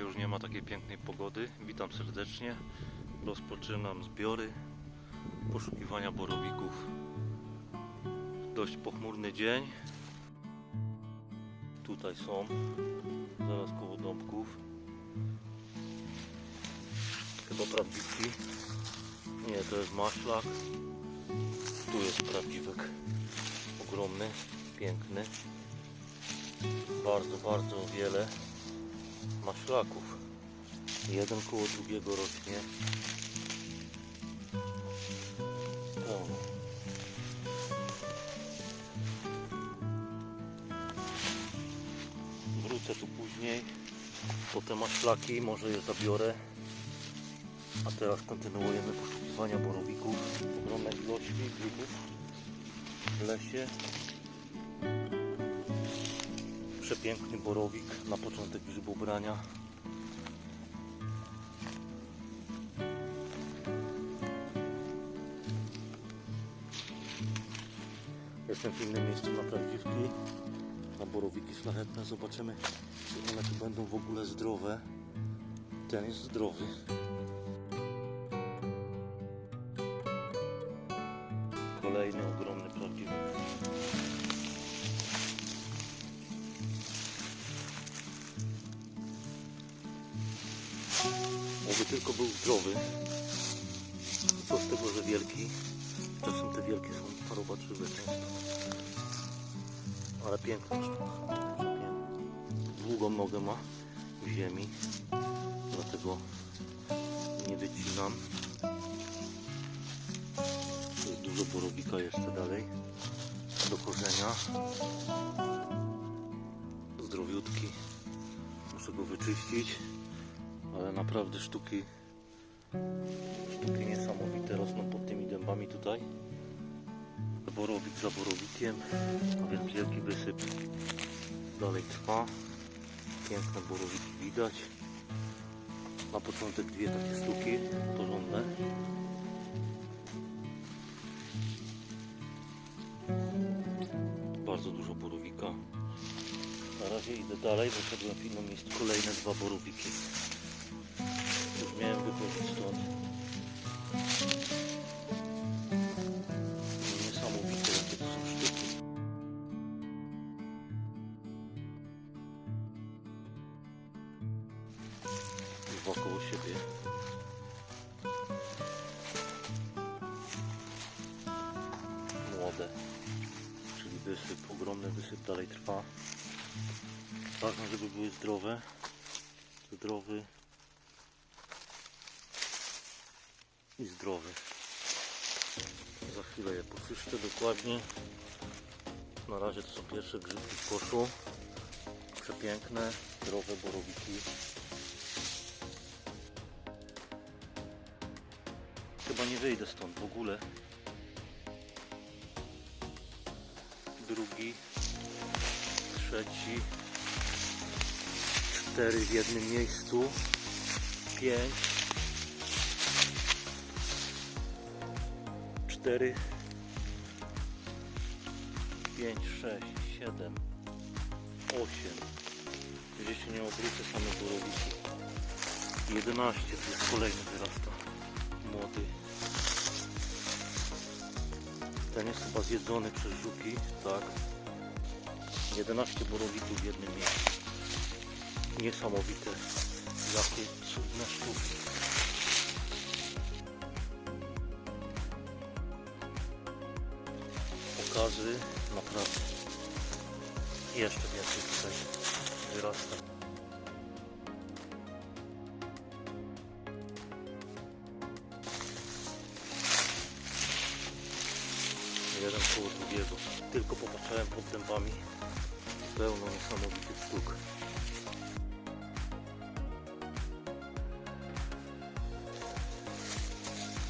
Dzisiaj już nie ma takiej pięknej pogody. Witam serdecznie. Rozpoczynam zbiory poszukiwania borowików. Dość pochmurny dzień. Tutaj są, zaraz koło domków. Chyba prawdziwki. Nie, to jest maślak. Tu jest prawdziwek. Ogromny, piękny. Bardzo, bardzo wiele maślaków. Jeden koło drugiego rośnie. O. Wrócę tu później po te maślaki, może je zabiorę. A teraz kontynuujemy poszukiwania borowików. Ogromne ilości grzybów w lesie. Przepiękny borowik na początek grzybobrania. Jestem w innym miejscu na prawdziwki, na borowiki szlachetne. Zobaczymy, czy one tu będą w ogóle zdrowe. Ten jest zdrowy. Tylko był zdrowy. Co z tego, że wielki? Czasem te wielkie są parobaczywe często. Ale piękna sztuka. Długą nogę ma w ziemi. Dlatego nie wycinam. Tu jest dużo borowika jeszcze dalej. Do korzenia. Zdrowiutki. Muszę go wyczyścić. Ale naprawdę sztuki sztuki niesamowite rosną pod tymi dębami tutaj. Borowik za borowikiem, a więc wielki wysyp dalej trwa. Piękne borowiki widać. Na początek dwie takie sztuki porządne. Bardzo dużo borowika. Na razie idę dalej, wyszedłem w inną miejsce kolejne dwa borowiki. Miałem wychodzić stąd. Niesamowite jakie to są sztuki. Koło siebie. Młode. Czyli wysyp, ogromny wysyp dalej trwa. Ważne, żeby były zdrowe. Zdrowy, i zdrowy. Za chwilę je poczyszczę dokładnie. Na razie to są pierwsze grzybki w koszu. Przepiękne, zdrowe borowiki. Chyba nie wyjdę stąd w ogóle. Drugi, trzeci, cztery w jednym miejscu, pięć. 4 5, 6, 7 8 gdzieś się nie obrócę same borowiki 11 tu jest kolejny wyrasta. Młody. Ten jest chyba zjedzony przez żuki tak. 11 borowików w jednym miejscu. Niesamowite. Jakie cudne sztuki pokazy naprawdę jeszcze więcej tutaj wyrasta. Jeden koło drugiego. Tylko popatrzałem pod dębami. Pełno niesamowitych sztuk.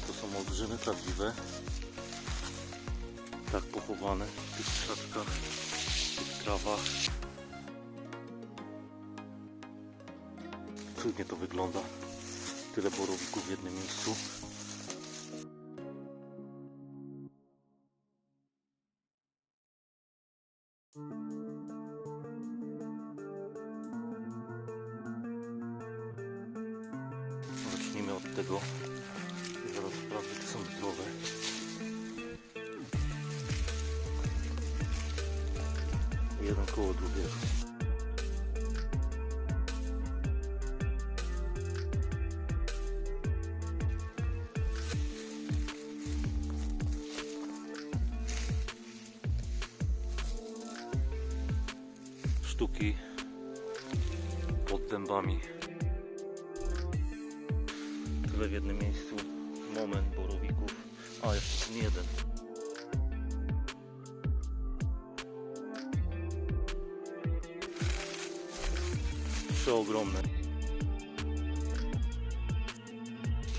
To są olbrzymy prawdziwe tak pochowane w tych krzaczkach, w tych trawach. Cudnie to wygląda. Tyle borowików w jednym miejscu. Jeden koło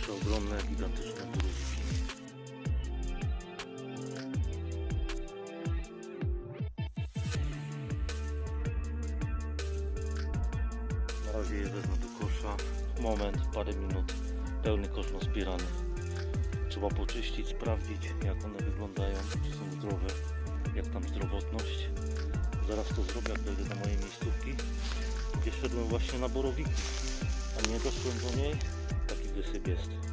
Przeogromne, gigantyczne borowiki. Na razie je wezmę do kosza. Moment, parę minut. Pełny kosz zbierany. Trzeba poczyścić, sprawdzić jak one wyglądają, czy są zdrowe, jak tam zdrowotność. Zaraz to zrobię, jak dojdę do mojej miejscówki. Gdzie szedłem właśnie na borowiki, a nie doszłem do niej. Taki wysyp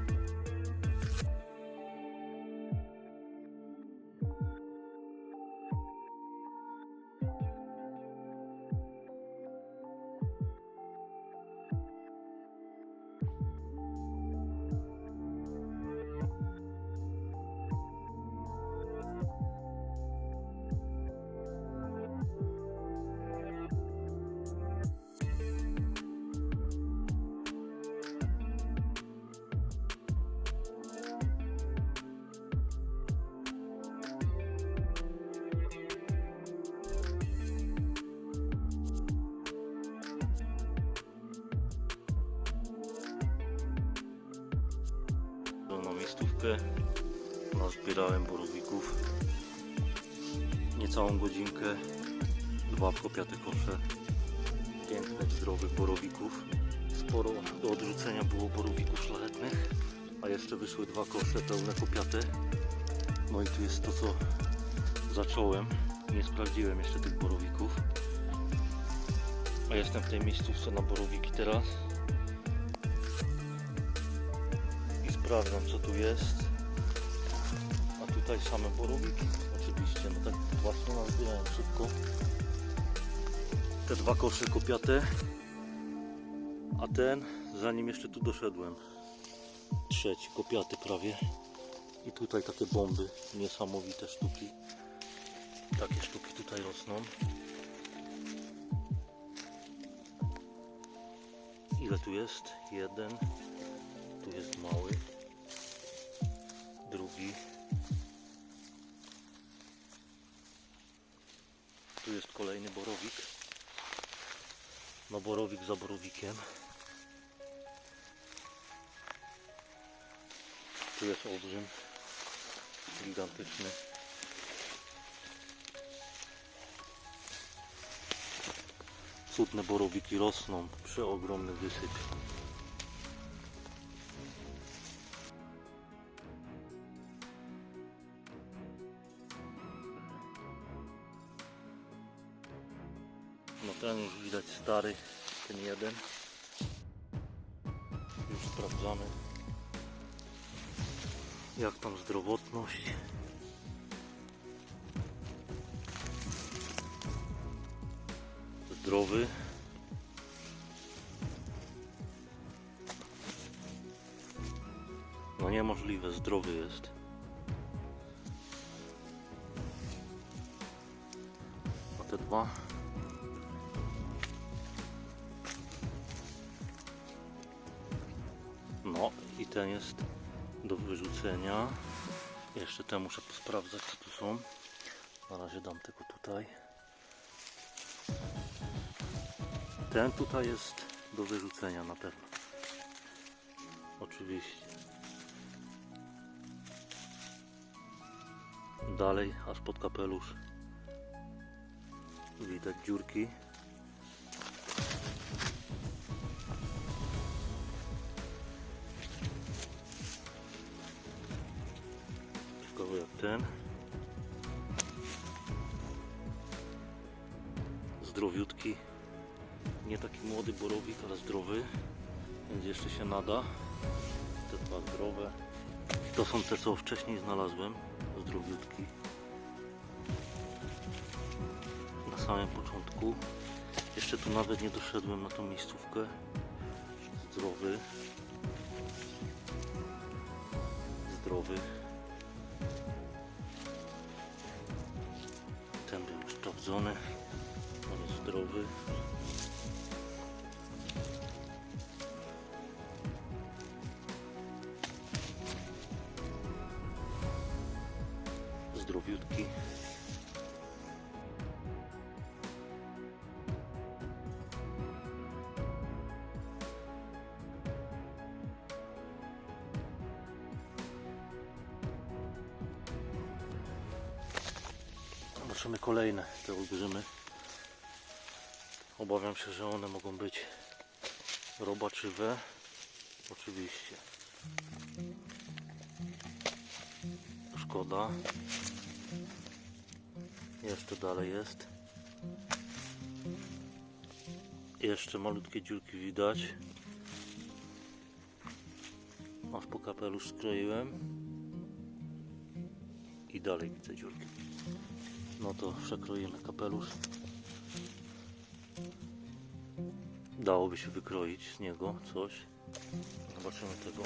miejscówkę. Nazbierałem borowików. Niecałą godzinkę. Dwa kopiate kosze. Pięknych, zdrowych borowików. Sporo do odrzucenia było borowików szlachetnych. A jeszcze wyszły dwa kosze pełne kopiate. No i tu jest to, co zacząłem. Nie sprawdziłem jeszcze tych borowików. A jestem w tej miejscówce na borowiki teraz. Sprawdzam co tu jest. A tutaj same borowiki oczywiście, no tak właśnie nazbierałem szybko. Te dwa kosze kopiate, a ten zanim jeszcze tu doszedłem. Trzeci kopiaty prawie. I tutaj takie bomby, niesamowite sztuki. Takie sztuki tutaj rosną. Ile tu jest? Jeden. Tu jest mały. Drugi. Tu jest kolejny borowik. No borowik za borowikiem. Tu jest olbrzym. Gigantyczny. Cudne borowiki rosną. Przeogromny wysyp. No stary, ten jeden. Już sprawdzamy. Jak tam zdrowotność. Zdrowy. No niemożliwe, zdrowy jest. A te dwa Jeszcze te muszę sprawdzać co tu są. Na razie dam tylko tutaj. Ten tutaj jest do wyrzucenia na pewno. Oczywiście. Dalej, aż pod kapelusz. Widać dziurki. Ten. Zdrowiutki. Nie taki młody borowik, ale zdrowy. Więc jeszcze się nada. Te Dwa zdrowe. To są te, co wcześniej znalazłem. Zdrowiutki. Na samym początku. Jeszcze tu nawet nie doszedłem na tą miejscówkę. Zdrowy. Zdrowy. Sprawdzony. On jest zdrowy. Obawiam się, że one mogą być robaczywe. Oczywiście. Szkoda. Jeszcze dalej jest. Jeszcze malutkie dziurki widać. Aż po kapelusz skroiłem. I dalej widzę dziurki. No to przekroimy kapelusz. Dałoby się wykroić z niego coś. Zobaczymy tego.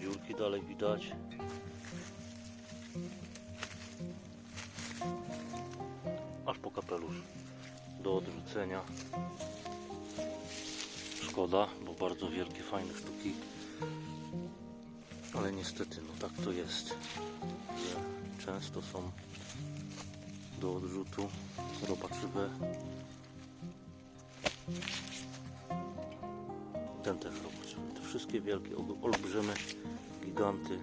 Dziurki dalej widać. Aż po kapelusz. Do odrzucenia. Szkoda, bo bardzo wielkie, fajne sztuki. Ale niestety, no tak to jest, często są do odrzutu robaczywe. Ten też robaczywy. Te wszystkie wielkie, ol- olbrzymy, giganty.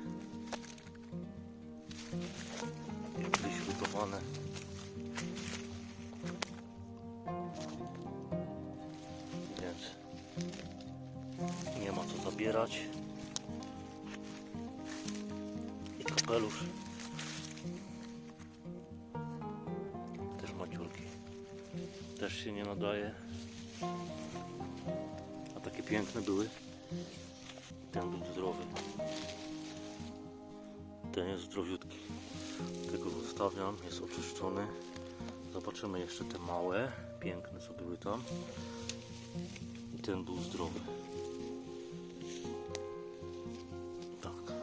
Wyśrutowane. Więc nie ma co zabierać. I kapelusz. Się nie nadaje. A takie piękne były. Ten był zdrowy. Ten jest zdrowiutki. Tego zostawiam, jest oczyszczony. Zobaczymy jeszcze te małe, piękne co były tam. I ten był zdrowy. Tak.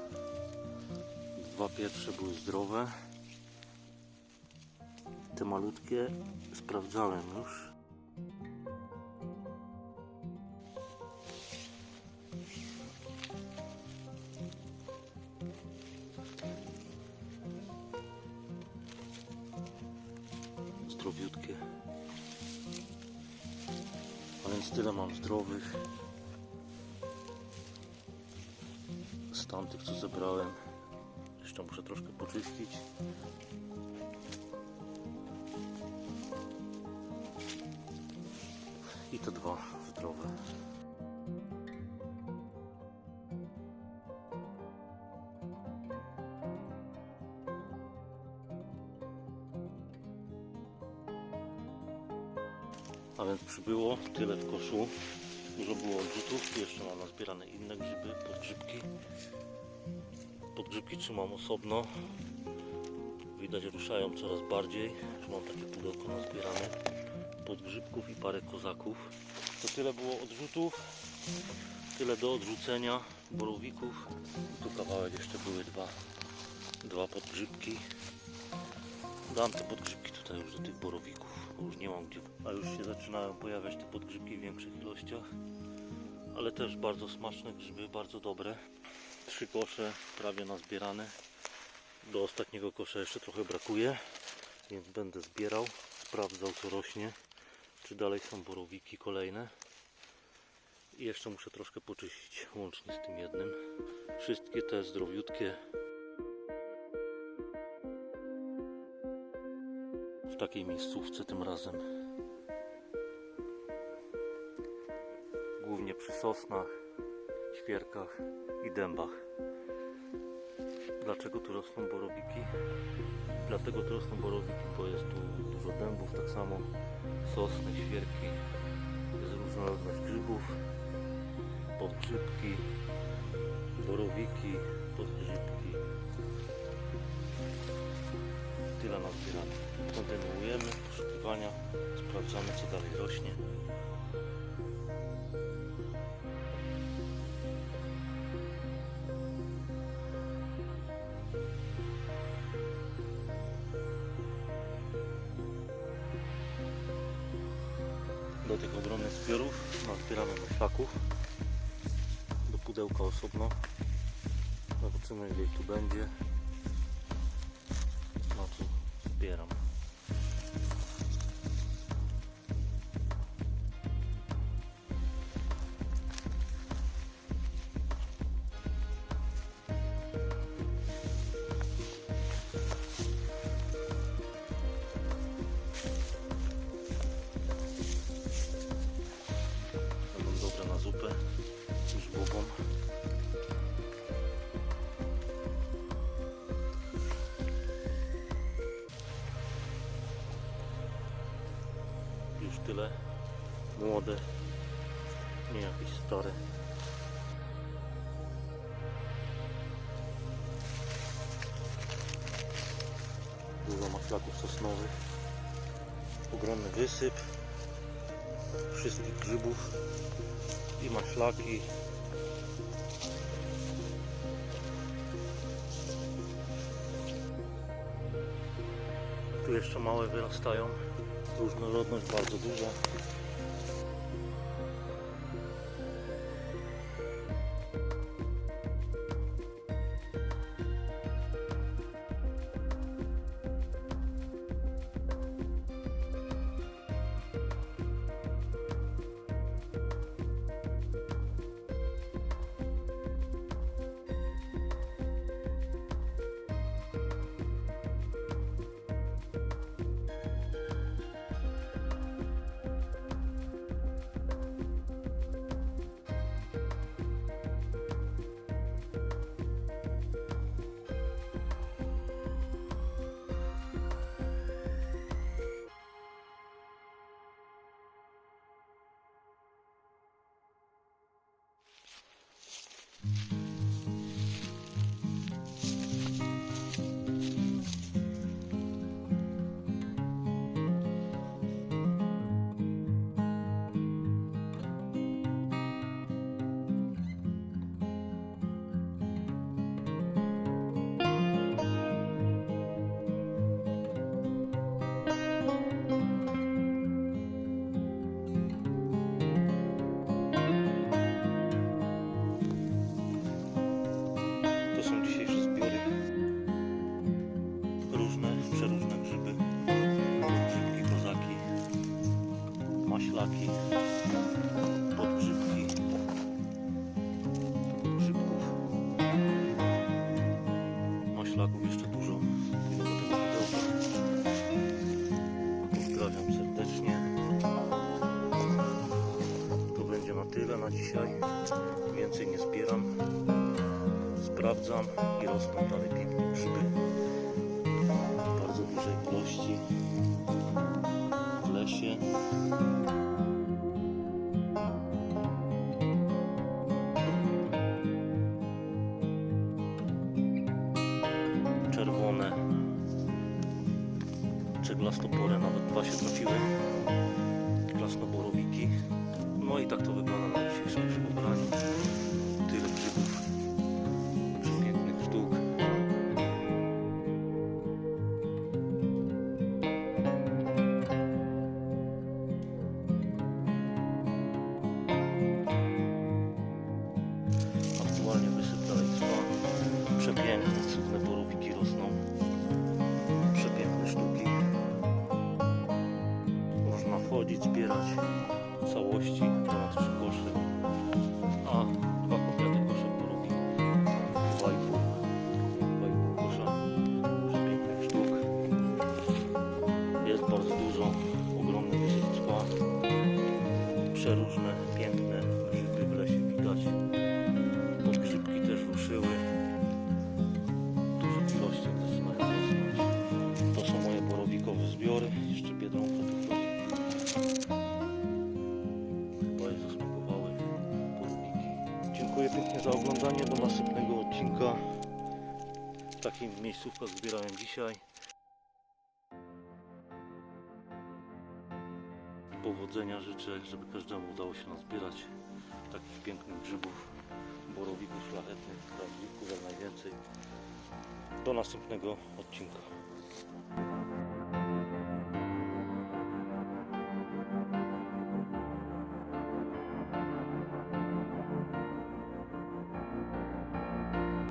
Dwa pierwsze były zdrowe. Te malutkie sprawdzałem już. I te dwa zdrowe. A więc przybyło tyle w koszu. Dużo było odrzutów. Jeszcze mam nazbierane inne grzyby, podgrzybki. Podgrzybki trzymam osobno. Widać ruszają coraz bardziej. Już mam takie pudełko nazbierane podgrzybków i parę kozaków. To tyle było odrzutów, tyle do odrzucenia borowików. Tu kawałek jeszcze były dwa, dwa podgrzybki. Dam te podgrzybki tutaj już do tych borowików, bo już nie mam gdzie. A już się zaczynają pojawiać te podgrzybki w większych ilościach. Ale też bardzo smaczne grzyby, bardzo dobre. Trzy kosze prawie nazbierane. Do ostatniego kosza jeszcze trochę brakuje, więc będę zbierał, sprawdzał co rośnie, czy dalej są borowiki kolejne. I jeszcze muszę troszkę poczyścić łącznie z tym jednym. Wszystkie te zdrowiutkie. W takiej miejscówce tym razem. Głównie przy sosnach, świerkach i dębach. Dlaczego tu rosną borowiki? Dlatego tu rosną borowiki, bo jest tu dużo dębów, tak samo sosny, świerki, różnorodność grzybów, podgrzybki, borowiki, podgrzybki. Tyle nazbieramy. Kontynuujemy poszukiwania, sprawdzamy co dalej rośnie. Do tych ogromnych zbiorów nazbieramy myślaków do pudełka osobno. Zobaczymy ile ich tu będzie. No tu zbieram. Młode, nie jakieś stare. Dużo maślaków sosnowych. Ogromny wysyp wszystkich grzybów i maślaki. Tu jeszcze małe wyrastają. Różnorodność bardzo duża. Czeglastopory, nawet dwa się trafiły. Krasnoborowiki. No i tak to wygląda na dzisiejszym grzybobraniu. Tyle grzybów przepięknych sztuk. Aktualnie wysyp trwa. Przepiękne, cudne borowiki rosną. Oglądanie do następnego odcinka. W takich miejscówkach zbierałem dzisiaj. Powodzenia życzę, żeby każdemu udało się nazbierać takich pięknych grzybów, borowików szlachetnych, prawdziwków jak najwięcej. Do następnego odcinka.